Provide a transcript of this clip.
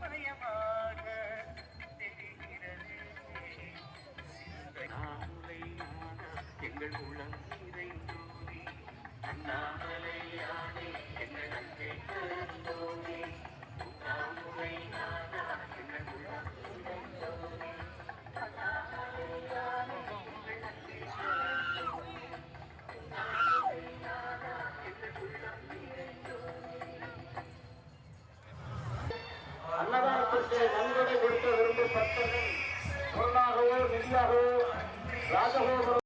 சமயமாக தெரிகிறது. நாமுலையான எங்கள் உளம் நிறைந்தோடி அண்ணாமலை அன்னதானத்திற்கு நன்கொடை கொடுக்க விரும்பும் பக்தர்கள் பொருளாகவோ நிதியாகவோ ராஜகோபுரம்